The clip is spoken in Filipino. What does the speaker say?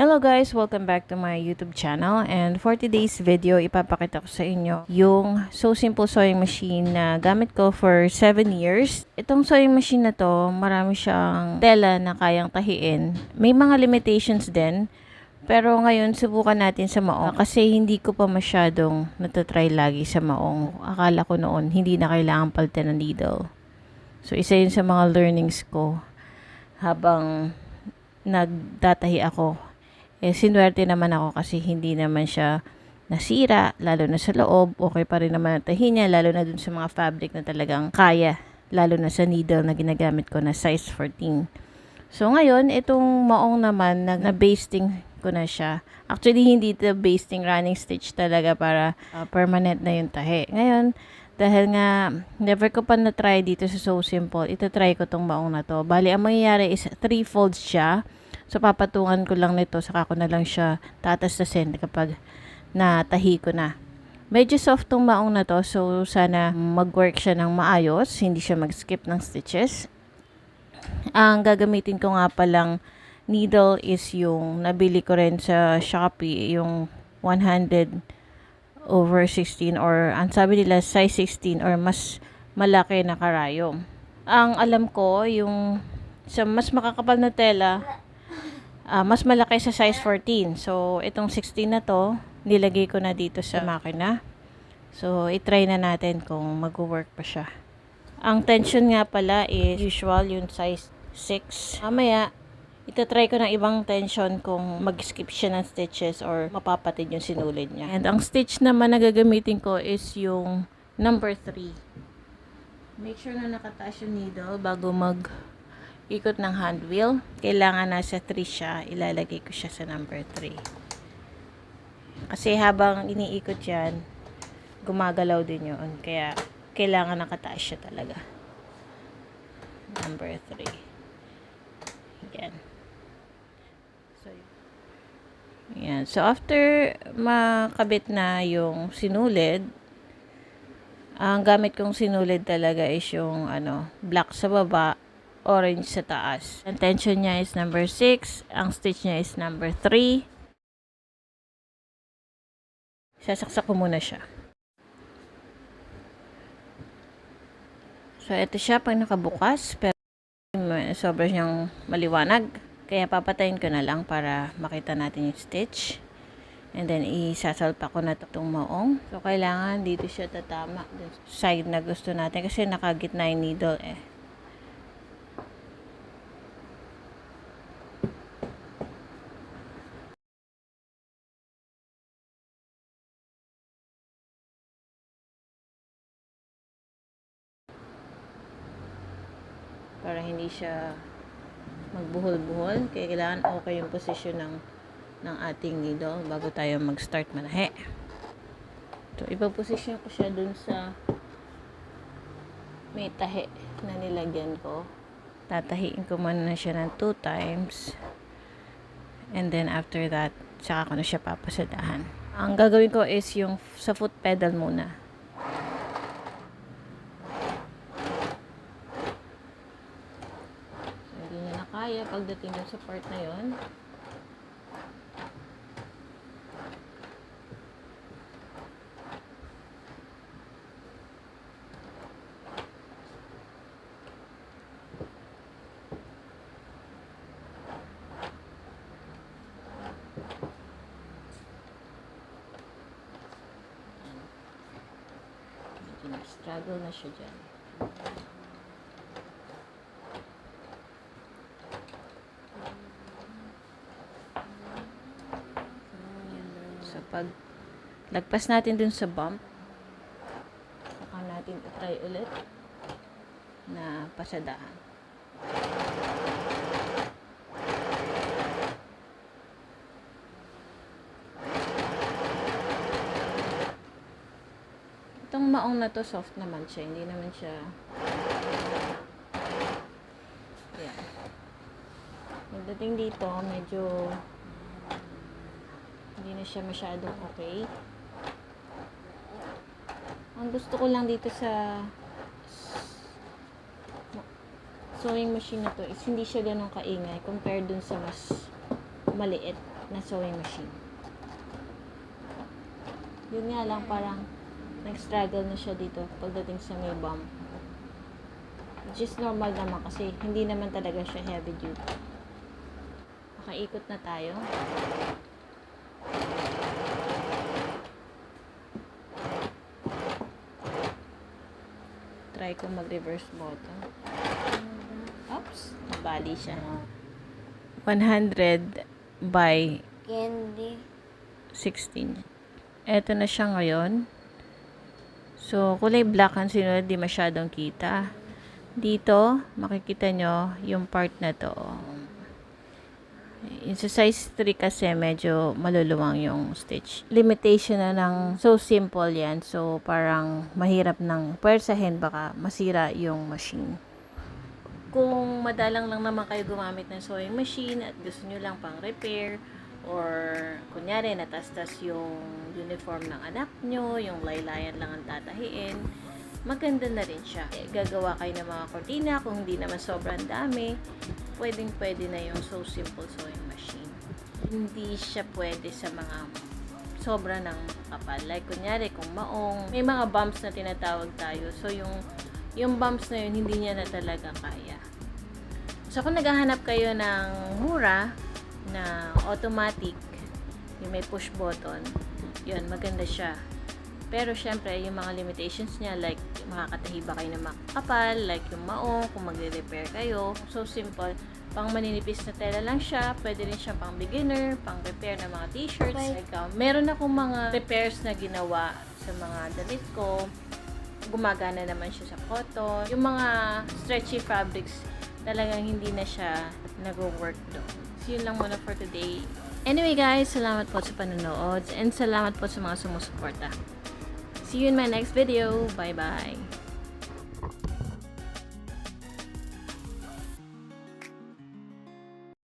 Hello guys! Welcome back to my YouTube channel and for today's video, ipapakita ko sa inyo yung So Simple Sewing Machine na gamit ko for 7 years. Itong sewing machine na to, marami siyang tela na kayang tahiin. May mga limitations din, pero ngayon subukan natin sa maong kasi hindi ko pa masyadong natatry lagi sa maong. Akala ko noon hindi na kailangan palitan ng needle. So isa yun sa mga learnings ko habang nagdatahi ako eh, sinwerte naman ako kasi hindi naman siya nasira, lalo na sa loob. Okay pa rin naman ang tahi niya, lalo na dun sa mga fabric na talagang kaya. Lalo na sa needle na ginagamit ko na size 14. So, ngayon, itong maong naman, na, na basting ko na siya. Actually, hindi ito basting running stitch talaga para uh, permanent na yung tahi. Ngayon, dahil nga, never ko pa na-try dito sa So Simple, ito try ko tong maong na to. Bali, ang mangyayari is three folds siya. So, papatungan ko lang nito, saka ko na lang siya tatastasin kapag natahi ko na. Medyo soft tong maong na to, so sana mag-work siya ng maayos, hindi siya mag-skip ng stitches. Ang gagamitin ko nga palang needle is yung nabili ko rin sa Shopee, yung 100 over 16 or ang sabi nila size 16 or mas malaki na karayom. Ang alam ko, yung sa mas makakapal na tela, ah, mas malaki sa size 14. So, itong 16 na to, nilagay ko na dito sa makina. So, itry na natin kung mag-work pa siya. Ang tension nga pala is usual yung size 6. Mamaya, itatry ko ng ibang tension kung mag-skip siya ng stitches or mapapatid yung sinulid niya. And ang stitch naman na gagamitin ko is yung number 3. Make sure na nakataas yung needle bago mag ikot ng hand wheel. Kailangan nasa 3 siya. Ilalagay ko siya sa number 3. Kasi habang iniikot yan, gumagalaw din yun. Kaya, kailangan nakataas siya talaga. Number 3. Yan. So, yan. So, after makabit na yung sinulid, ang gamit kong sinulid talaga is yung ano, black sa baba, orange sa taas. Ang tension niya is number 6. Ang stitch niya is number 3. Sasaksak ko muna siya. So, ito siya pag nakabukas. Pero, sobrang siyang maliwanag. Kaya papatayin ko na lang para makita natin yung stitch. And then, isasalpa ko na itong maong. So, kailangan dito siya tatama. Side na gusto natin. Kasi nakagitna yung needle eh. Para hindi siya magbuhol-buhol. Kaya kailangan okay yung posisyon ng ng ating needle bago tayo mag-start manahe. So, ipaposisyon ko siya dun sa may tahi na nilagyan ko. Tatahiin ko muna na siya ng two times. And then after that, saka ko na siya papasadahan. Ang gagawin ko is yung sa foot pedal muna. hindi kaya pagdating dun sa part na yon struggle na siya dyan. So, pag lagpas natin dun sa bump, saka natin try ulit na pasadahan. Itong maong na to, soft naman siya. Hindi naman siya... Pagdating dito, medyo hindi na siya masyadong okay. Ang gusto ko lang dito sa sewing machine na to is hindi siya ganun kaingay compared dun sa mas maliit. na sewing machine. Yun nga lang, parang nag-struggle na siya dito pagdating sa may bump. Which is normal naman kasi hindi naman talaga siya heavy duty. Makaikot na tayo. Try ko mag-reverse button. Oops, bali siya. 100 by Candy. 16. Eto na siya ngayon. So, kulay black ang sinunod, di masyadong kita. Dito, makikita nyo yung part na to. Yung size 3 kasi medyo maluluwang yung stitch. Limitation na ng so simple yan. So, parang mahirap ng pwersahin baka masira yung machine. Kung madalang lang naman kayo gumamit ng sewing machine at gusto nyo lang pang repair or kunyari natastas yung uniform ng anak nyo, yung laylayan lang ang tatahiin, maganda na rin siya. Eh, Gagawa kayo ng mga kortina kung hindi naman sobrang dami, pwedeng pwede na yung so simple sewing machine. Hindi siya pwede sa mga sobra ng kapal. Like, kunyari, kung maong, may mga bumps na tinatawag tayo. So, yung, yung bumps na yun, hindi niya na talaga kaya. So, kung naghahanap kayo ng mura, na automatic, yung may push button, yun, maganda siya. Pero, syempre, yung mga limitations niya, like, makakatahi ba kayo ng makakapal, like yung maong, kung magre-repair kayo. So, simple. Pang maninipis na tela lang siya. Pwede rin siya pang beginner, pang repair ng mga t-shirts. Okay. Like, uh, meron akong mga repairs na ginawa sa mga damit ko. Gumagana naman siya sa cotton. Yung mga stretchy fabrics, talagang hindi na siya nag-work doon. So, yun lang muna for today. Anyway guys, salamat po sa panonood and salamat po sa mga sumusuporta. See you in my next video. Bye-bye.